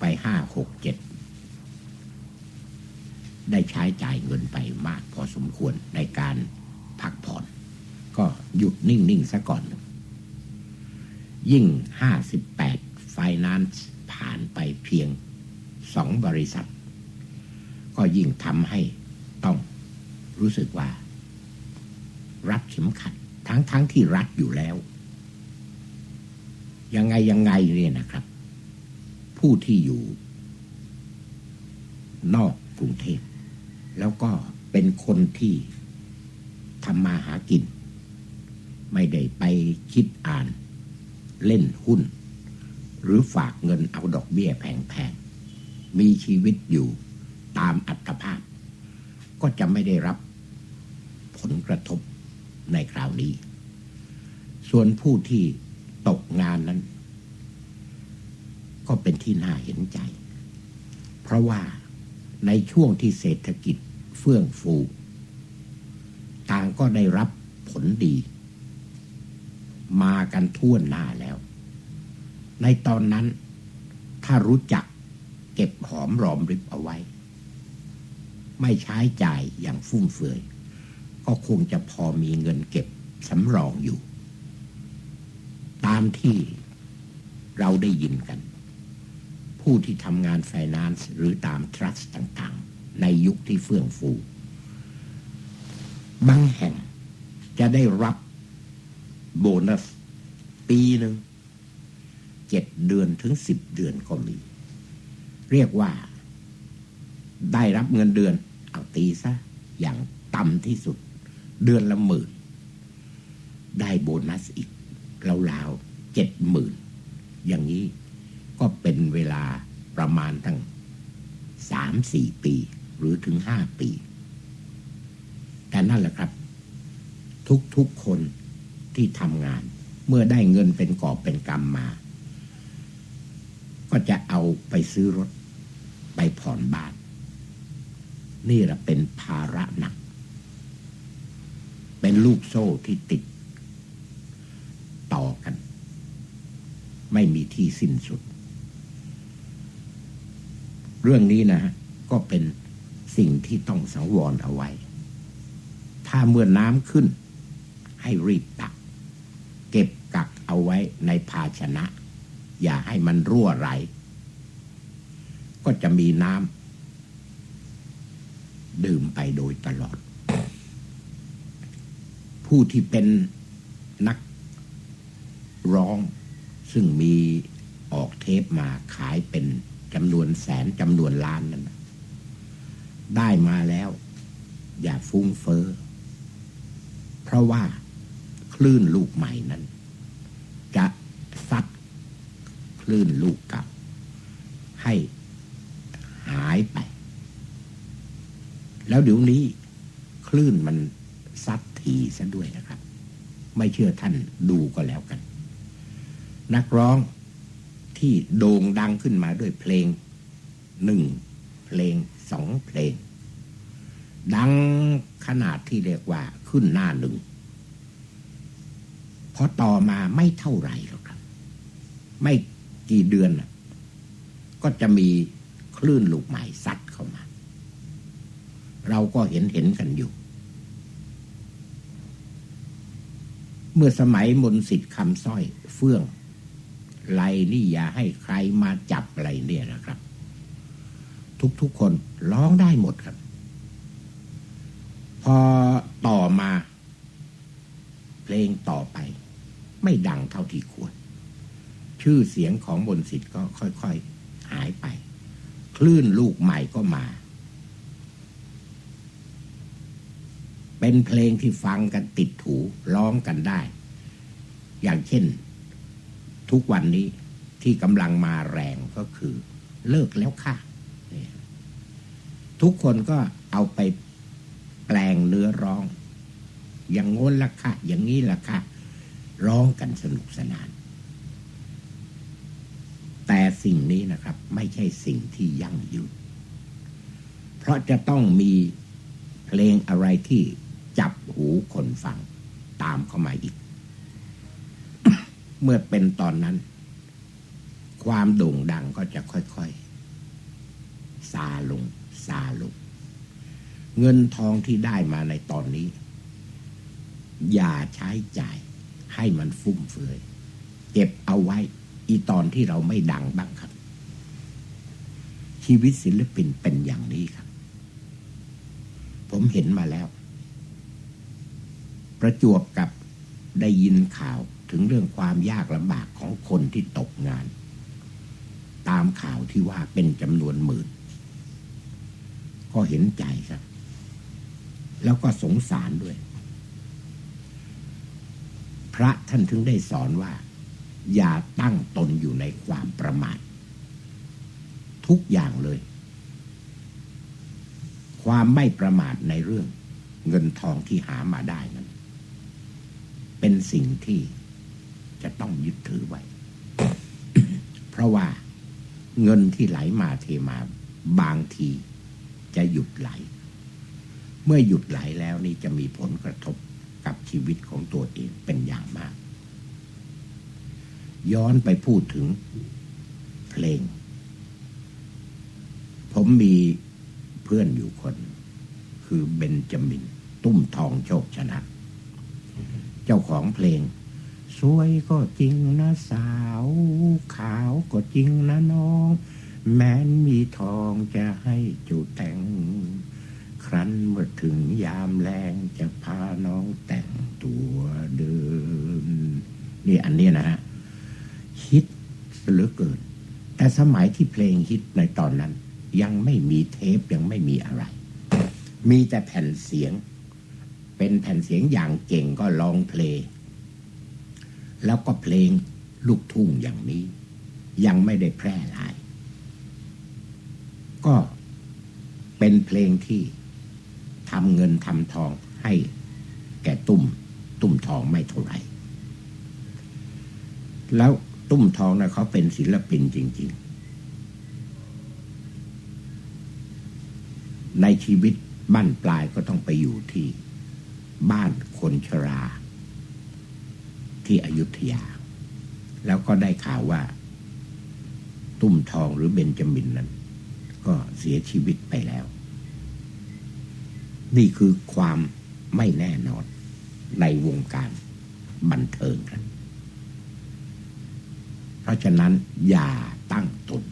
ไปห้าหกเจ็ดได้ใช้จ่ายเงินไปมากพอสมควรในการพักผ่อน ก็หยุดนิ่ง ๆ ซะก่อน ยิ่ง58 Finance ผ่านไปเพียงสองบริษัท ก็ยิ่งทำให้ต้องรู้สึกว่า รัดเข็มขัด ทั้งๆทที่รัดอยู่แล้ว ยังไงยังไงเนี่ยนะครับ ผู้ที่อยู่ นอกกรุงเทพ แล้วก็เป็นคนที่ทำมาหากิน ไม่ได้ไปคิดอ่าน เล่นหุ้น หรือฝากเงินเอาดอกเบี้ยแพงๆ มีชีวิตอยู่ตามอัตภาพ ก็จะไม่ได้รับผลกระทบในคราวนี้ ส่วนผู้ที่ตกงานนั้น ก็เป็นที่น่าเห็นใจ เพราะว่าในช่วงที่เศรษฐกิจเฟื่องฟู ต่างก็ได้รับผลดี มากันทั่วหน้าแล้ว ในตอนนั้นถ้ารู้จักเก็บหอมรอมริบเอาไว้ ไม่ใช้จ่ายอย่างฟุ่มเฟือย ก็คงจะพอมีเงินเก็บสำรองอยู่ ตามที่เราได้ยินกัน ผู้ที่ทำงานไฟแนนซ์หรือตามทรัสต์ต่างๆ ในยุคที่เฟื่องฟู บางแห่งจะได้รับโบนัสปีหนึ่งเจ็ดเดือนถึงสิบเดือนก็มี เรียกว่าได้รับเงินเดือน เอาตีซะ อย่างต่ำที่สุด เดือนละหมื่น ได้โบนัสอีกราวๆเจ็ดหมื่นอย่างนี้ ก็เป็นเวลาประมาณทั้งสามสี่ปีหรือถึงห้าปี แต่นั่นแหละครับ ทุกๆคนที่ทำงาน เมื่อได้เงินเป็นกอบเป็นกรรมมา ก็จะเอาไปซื้อรถไปผ่อนบ้าน นี่แหละเป็นภาระหนัก เป็นลูกโซ่ที่ติด ต่อกัน ไม่มีที่สิ้นสุด เรื่องนี้นะฮะก็เป็นสิ่งที่ต้องสังวรเอาไว้ ถ้าเมื่อน้ำขึ้น ให้รีบตัก เก็บกักเอาไว้ในภาชนะ อย่าให้มันรั่วไหล ก็จะมีน้ำดื่มไปโดยตลอด ผู้ที่เป็นนักร้องซึ่งมีออกเทปมาขายเป็น จำนวนแสนจำนวนล้านนั่นได้มาแล้ว อย่าฟุ้งเฟ้อ เพราะว่าคลื่นลูกใหม่นั้น จะซัดคลื่นลูกเก่าให้หายไป แล้วเดี๋ยวนี้ คลื่นมันซัดทีซะด้วยนะครับ ไม่เชื่อท่านดูก็แล้วกัน นักร้อง ที่โด่งดังขึ้นมาด้วยเพลงหนึ่งเพลงสองเพลง ดังขนาดที่เรียกว่าขึ้นหน้าหนึ่งพอต่อมาไม่เท่าไหร่หรอกครับ ไม่กี่เดือนก็จะมีคลื่นลูกใหม่ซัดเข้ามา เราก็เห็นเห็นกันอยู่ เมื่อสมัยมนต์สิทธิ์คำสร้อยเฟื่อง ไรนี่อย่าให้ใครมาจับอะไรเนี่ยนะครับ ทุกๆคนร้องได้หมดครับ พอต่อมา เพลงต่อไป ไม่ดังเท่าที่ควร ชื่อเสียงของมนสิทธิ์ก็ค่อยๆหายไป คลื่นลูกใหม่ก็มา เป็นเพลงที่ฟังกันติดหูร้องกันได้ อย่างเช่น ทุกวันนี้ที่กำลังมาแรงก็คือ เลิกแล้วค่ะ ทุกคนก็เอาไปแปลงเนื้อร้อง อย่างงน้นละค่ะ อย่างนี้ละค่ะ ร้องกันสนุกสนาน แต่สิ่งนี้นะครับ ไม่ใช่สิ่งที่ยั่งยืน เพราะจะต้องมีเพลงอะไรที่จับหูคนฟังตามเข้ามาอีก เมื่อเป็นตอนนั้น ความโด่งดังก็จะค่อยๆซาลงซาลง เงินทองที่ได้มาในตอนนี้ อย่าใช้จ่ายให้มันฟุ่มเฟือยเก็บเอาไว้ อีตอนที่เราไม่ดังบ้างครับ ชีวิตศิลปินเป็นอย่างนี้ครับ ผมเห็นมาแล้ว ประจวบกับได้ยินข่าว ถึงเรื่องความยากลำบากของคนที่ตกงาน ตามข่าวที่ว่าเป็นจำนวนหมื่น ก็เห็นใจครับ แล้วก็สงสารด้วย พระท่านถึงได้สอนว่า อย่าตั้งตนอยู่ในความประมาททุกอย่างเลย ความไม่ประมาทในเรื่อง เงินทองที่หามาได้นั้น เป็นสิ่งที่ จะต้องยึดถือไว้ เพราะว่าเงินที่ไหลมาเทมาบางทีจะหยุดไหล เมื่อหยุดไหลแล้วนี่จะมีผลกระทบกับชีวิตของตัวเองเป็นอย่างมาก ย้อนไปพูดถึงเพลง ผมมีเพื่อนอยู่คน คือเบนจามิน ตุ้มทองโชคชนะ เจ้าของเพลง สวยก็จริงนะสาว ขาวก็จริงนะน้อง แม้นมีทองจะให้จูแต่ง ครั้นเมื่อถึงยามแรงจะพาน้องแต่งตัวเดินนี่อันนี้นะฮะฮิตเหลือเกิน แต่สมัยที่เพลงฮิตในตอนนั้น ยังไม่มีเทปยังไม่มีอะไร มีแต่แผ่นเสียง เป็นแผ่นเสียงอย่างเก่งก็ลองเพลง แล้วก็เพลงลูกทุ่งอย่างนี้ ยังไม่ได้แพร่หลาย ก็เป็นเพลงที่ทำเงินทำทองให้แก่ตุ้ม ตุ้มทองไม่เท่าไหร่ แล้วตุ้มทองนะเขาเป็นศิลปินจริง ๆ ในชีวิตบ้านปลายก็ต้องไปอยู่ที่ บ้านคนชรา ที่อยุธยา แล้วก็ได้ข่าวว่า ตุ้มทองหรือเบนจามินนั้น ก็เสียชีวิตไปแล้ว นี่คือความไม่แน่นอนในวงการบันเทิงครับเพราะฉะนั้นอย่าตั้งตน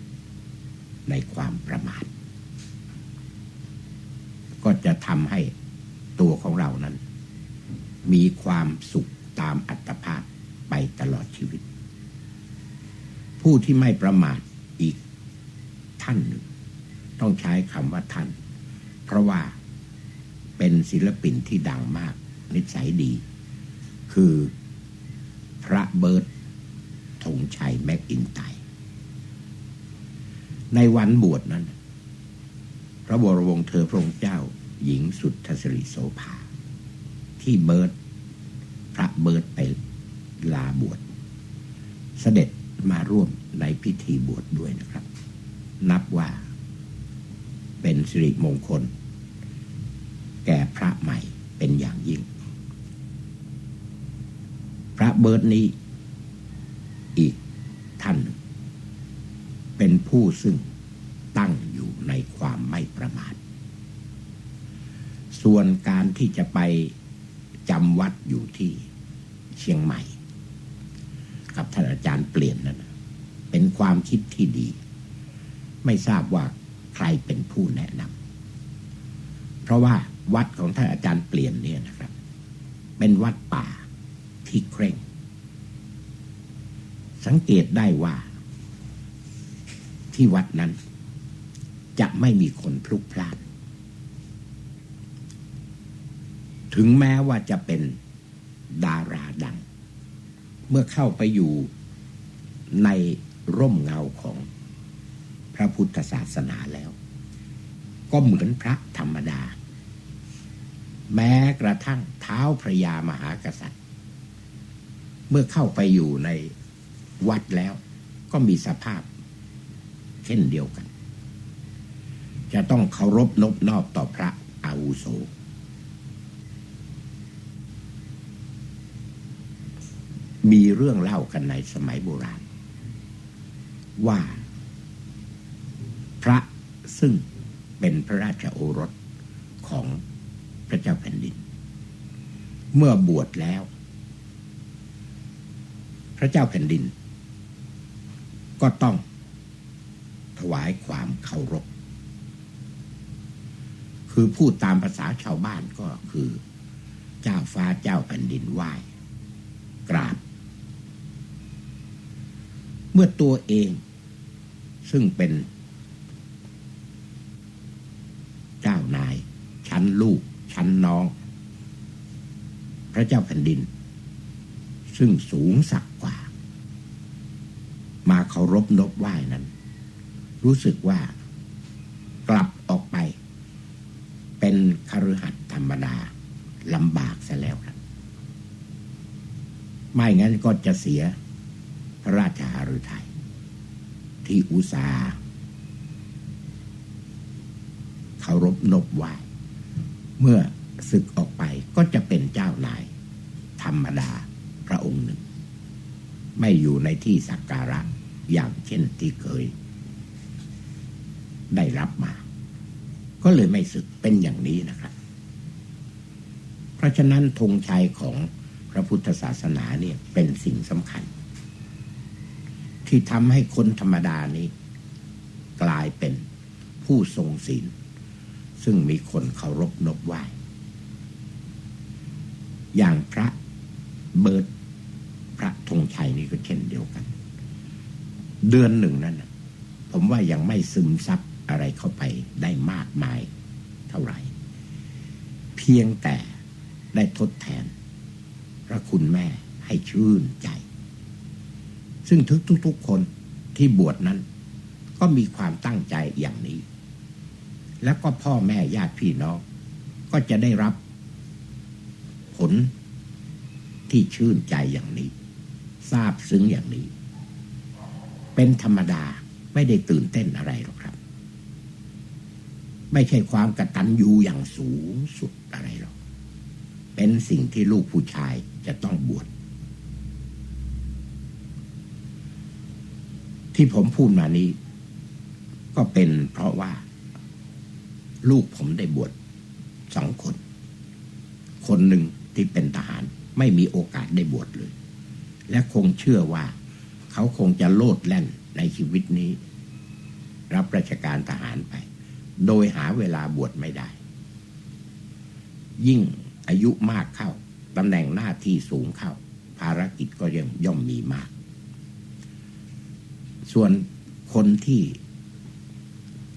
ในความประมาท ก็จะทำให้ตัวของเรานั้น มีความสุข ตามอัตภาพไปตลอดชีวิต ผู้ที่ไม่ประมาทอีกท่านหนึ่ง ต้องใช้คำว่าท่าน เพราะว่าเป็นศิลปินที่ดังมาก นิสัยดี คือพระเบิร์ตธงชัยแม็กอินไตในวันบวชนั้น พระบรมวงศ์เธอพระองค์เจ้าหญิงสุทธสริโสภา ที่เบิร์ต พระเบิร์ตไปลาบวชเสด็จมาร่วมในพิธีบวชดด้วยนะครับ นับว่าเป็นสิริมงคล แก่พระใหม่เป็นอย่างยิ่ง พระเบิร์ตนี้อีกท่าน เป็นผู้ซึ่งตั้งอยู่ในความไม่ประมาท ส่วนการที่จะไปจำวัดอยู่ที่ เชียงใหม่ กับท่านอาจารย์เปลี่ยนนั้นเป็นความคิดที่ดี ไม่ทราบว่าใครเป็นผู้แนะนำเพราะว่าวัดของท่านอาจารย์เปลี่ยนเนี่ยนะครับ เป็นวัดป่าที่เคร่ง สังเกตได้ว่า ที่วัดนั้น จะไม่มีคนพลุกพล่านถึงแม้ว่าจะเป็น ดาราดัง เมื่อเข้าไปอยู่ในร่มเงาของพระพุทธศาสนาแล้ว ก็เหมือนพระธรรมดา แม้กระทั่งเท้าพระยามหากษัตริย์ เมื่อเข้าไปอยู่ในวัดแล้วก็มีสภาพเช่นเดียวกัน จะต้องเคารพนบนอบต่อพระอาวุโส มีเรื่องเล่ากันในสมัยโบราณ ว่า พระซึ่งเป็นพระราชโอรสของพระเจ้าแผ่นดิน เมื่อบวชแล้ว พระเจ้าแผ่นดิน ก็ต้องถวายความเคารพ คือพูดตามภาษาชาวบ้านก็คือ เจ้าฟ้าเจ้าแผ่นดินไหว้ กราบ เมื่อตัวเอง ซึ่งเป็น เจ้านาย ชั้นลูก ชั้นน้อง พระเจ้าแผ่นดิน ซึ่งสูงสักกว่า มาเคารพนบไหว้นั้น รู้สึกว่ากลับออกไป เป็นคฤหัสถ์ธรรมดาลำบากซะแล้วครับไม่งั้นก็จะเสียพระราช ทย ที่อุตสาห์เคารพนบไหวเมื่อศึกออกไปก็จะเป็นเจ้านาย ธรรมดาพระองค์หนึ่ง ไม่อยู่ในที่สักการะอย่างเช่นที่เคย ได้รับมา ก็เลยไม่ศึกเป็นอย่างนี้นะครับ เพราะฉะนั้นธงชัยของพระพุทธศาสนาเนี่ยเป็นสิ่งสำคัญ ที่ทำให้คนธรรมดานี้ กลายเป็นผู้ทรงศีล ซึ่งมีคนเคารพนบไหว้อย่างพระเบิร์ตพระธงชัยนี่ก็เช่นเดียวกัน เดือนหนึ่งนั่นผมว่ายังไม่ซึมซับอะไรเข้าไปได้มากมายเท่าไหร่ เพียงแต่ได้ทดแทน พระคุณแม่ให้ชื่นใจ ซึ่งทุกๆคนที่บวชนั้น ก็มีความตั้งใจอย่างนี้ แล้วก็พ่อแม่ญาติพี่น้อง ก็จะได้รับผลที่ชื่นใจอย่างนี้ทราบซึ้งอย่างนี้ เป็นธรรมดาไม่ได้ตื่นเต้นอะไรหรอกครับ ไม่ใช่ความกระตัญญูอย่างสูงสุดอะไรหรอก เป็นสิ่งที่ลูกผู้ชายจะต้องบวช ที่ผมพูดมานี้ ก็เป็นเพราะว่า ลูกผมได้บวชสองคน คนหนึ่งที่เป็นทหารไม่มีโอกาสได้บวชเลย และคงเชื่อว่า เขาคงจะโลดแล่นในชีวิตนี้ รับราชการทหารไป โดยหาเวลาบวชไม่ได้ ยิ่งอายุมากเข้าตำแหน่งหน้าที่สูงเข้า ภารกิจก็ยังย่อมมีมาก ส่วนคนที่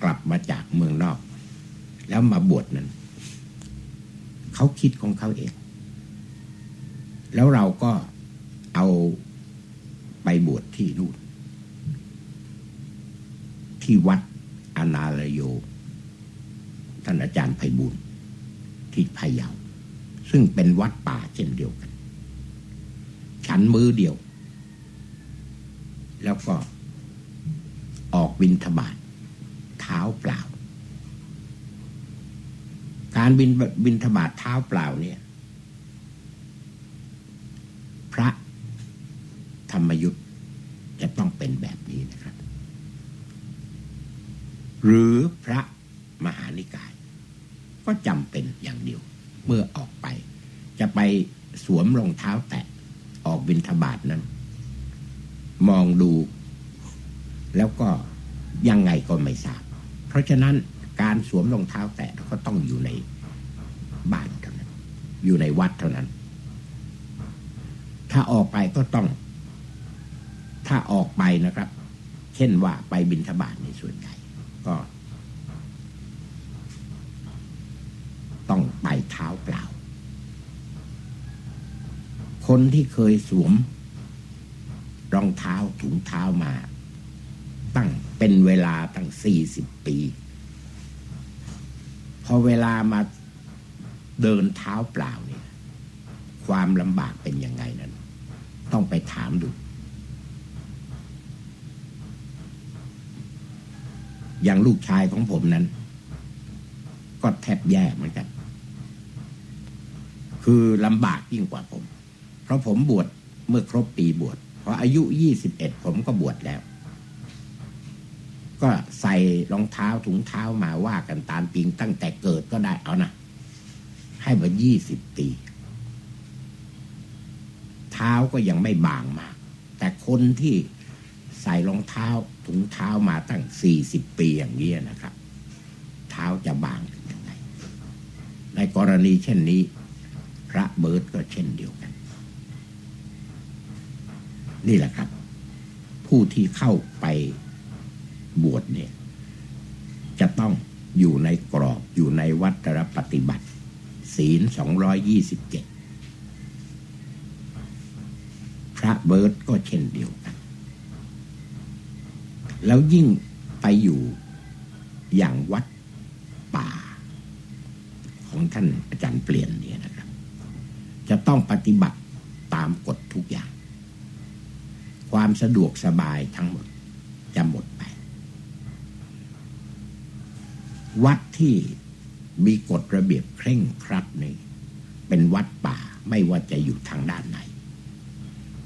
กลับมาจากเมืองนอก แล้วมาบวชนั้นเขาคิดของเขาเอง แล้วเราก็เอาไปบวชที่นู่น ที่วัดอนาลโย ท่านอาจารย์ไพบุญที่พะเยาซึ่งเป็นวัดป่าเช่นเดียวกัน ฉันมือเดียว แล้วก็ ออกบินทบาทเท้าเปล่า การบินบินทบาทเท้าเปล่าเนี่ย พระธรรมยุทธ์จะต้องเป็นแบบนี้นะครับ หรือพระมหานิกาย ก็จำเป็นอย่างเดียว เมื่อออกไป จะไปสวมรองเท้าแตะออกบินทบาทนั้น มองดู แล้วก็ยังไงก็ไม่ทราบ เพราะฉะนั้นการสวมรองเท้าแตะก็ต้องอยู่ในบ้านเท่านั้น อยู่ในวัดเท่านั้น ถ้าออกไปก็ต้อง ถ้าออกไปนะครับ เช่นว่าไปบินทบาทในส่วนใหญ่ก็ ต้องไปเท้าเปล่า คนที่เคยสวม รองเท้าถุงเท้ามา ตั้งเป็นเวลาตั้งสี่สิบปี พอเวลามาเดินเท้าเปล่าเนี่ยความลำบากเป็นยังไงนั้น ต้องไปถามดู อย่างลูกชายของผมนั้น ก็แทบแย่เหมือนกัน คือลำบากยิ่งกว่าผม เพราะผมบวชเมื่อครบปีบวชพออายุยี่สิบเอ็ดผมก็บวชแล้ว ก็ใส่รองเท้าถุงเท้ามาว่ากันตามจริงตั้งแต่เกิดก็ได้เอานะให้มายี่สิบปี เท้าก็ยังไม่บางมาก แต่คนที่ใส่รองเท้าถุงเท้ามาตั้งสี่สิบปีอย่างนี้ยนะครับ เท้าจะบางถึงยังไงในกรณีเช่นนี้ พระเบิร์ตก็เช่นเดียวกัน นี่แหละครับ ผู้ที่เข้าไป บวชเนี่ยจะต้องอยู่ในกรอบอยู่ในวัตรปฏิบัติ ศีลสองร้อยยี่สิบเจ็ดพระเบิร์ตก็เช่นเดียวกัน แล้วยิ่งไปอยู่อย่างวัดป่า ของท่านอาจารย์เปลี่ยนเนี่ยนะครับ จะต้องปฏิบัติตามกฎทุกอย่าง ความสะดวกสบายทั้งหมดจะหมดไป วัดที่มีกฎระเบียบเคร่งครัดนี่เป็นวัดป่าไม่ว่าจะอยู่ทางด้านไหน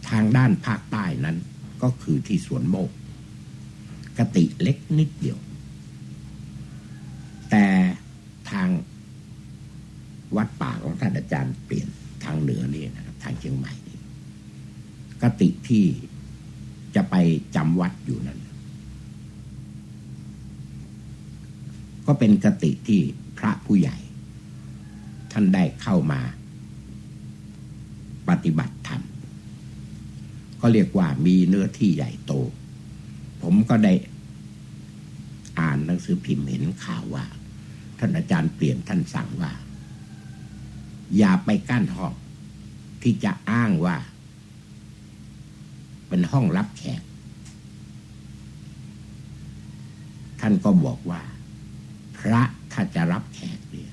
ทางด้านภาคใต้นั้นก็คือที่สวนโมกกติเล็กนิดเดียว แต่ทางวัดป่าของท่านอาจารย์เปลี่ยนทางเหนือนี่นะครับทางเชียงใหม่นี่กติที่จะไปจำวัดอยู่นั้น ก็เป็นกติที่พระผู้ใหญ่ ท่านได้เข้ามา ปฏิบัติธรรม ก็เรียกว่ามีเนื้อที่ใหญ่โต ผมก็ได้อ่านหนังสือพิมพ์เห็นข่าวว่า ท่านอาจารย์เปลี่ยนท่านสั่งว่า อย่าไปกั้นห้องที่จะอ้างว่า เป็นห้องรับแขก ท่านก็บอกว่า พระถ้าจะรับแขกเนี่ย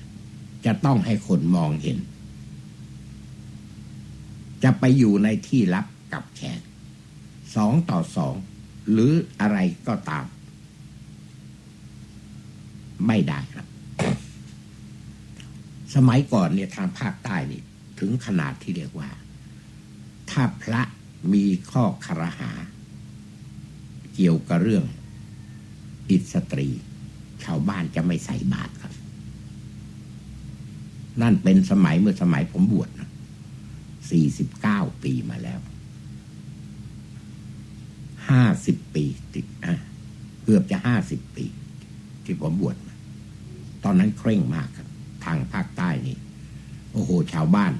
จะต้องให้คนมองเห็น จะไปอยู่ในที่รับกับแขกสองต่อสอง หรืออะไรก็ตาม ไม่ได้ครับ สมัยก่อนเนี่ยทางภาคใต้นี่ ถึงขนาดที่เรียกว่า ถ้าพระมีข้อคารหา เกี่ยวกับเรื่อง อิสตรี ชาวบ้านจะไม่ใส่บาตรครับ นั่นเป็นสมัยเมื่อสมัยผมบวชนะสี่สิบเก้าปีมาแล้ว ห้าสิบปีติดอะเกือบจะห้าสิบปี ที่ผมบวชมาตอนนั้นเคร่งมากครับ ทางภาคใต้นี่ โอ้โห ชาวบ้าน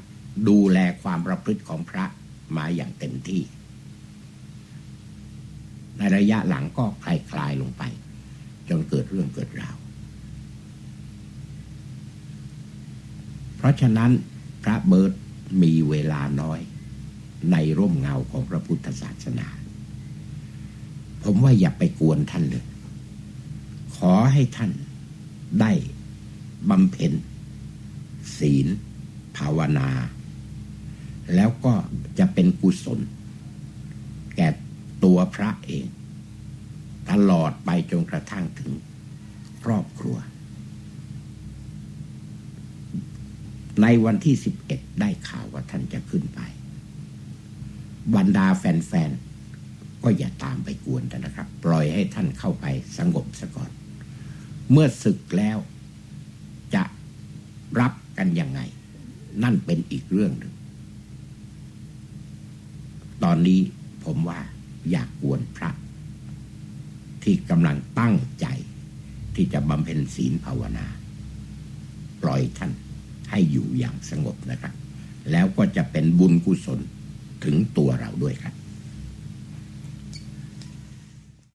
ดูแลความประพฤติของพระมาอย่างเต็มที่ ในระยะหลังก็คลายคลายลงไป จนเกิดเรื่องเกิดราว เพราะฉะนั้นพระเบิร์ตมีเวลาน้อยในร่มเงาของพระพุทธศาสนา ผมว่าอย่าไปกวนท่านเลย ขอให้ท่านได้บำเพ็ญ ศีล ภาวนา แล้วก็จะเป็นกุศล แก่ตัวพระเอง ตลอดไปจนกระทั่งถึงครอบครัว ในวันที่สิบเอ็ดได้ข่าวว่าท่านจะขึ้นไป บรรดาแฟนๆ ก็อย่าตามไปกวนท่านนะครับ ปล่อยให้ท่านเข้าไปสงบซะก่อน เมื่อศึกแล้วจะรับกันยังไง นั่นเป็นอีกเรื่องหนึ่ง ตอนนี้ผมว่าอยากกวนพระ ที่กำลังตั้งใจ ที่จะบำเพ็ญศีลภาวนา ปล่อยท่านให้อยู่อย่างสงบนะครับ แล้วก็จะเป็นบุญกุศลถึงตัวเราด้วยครับ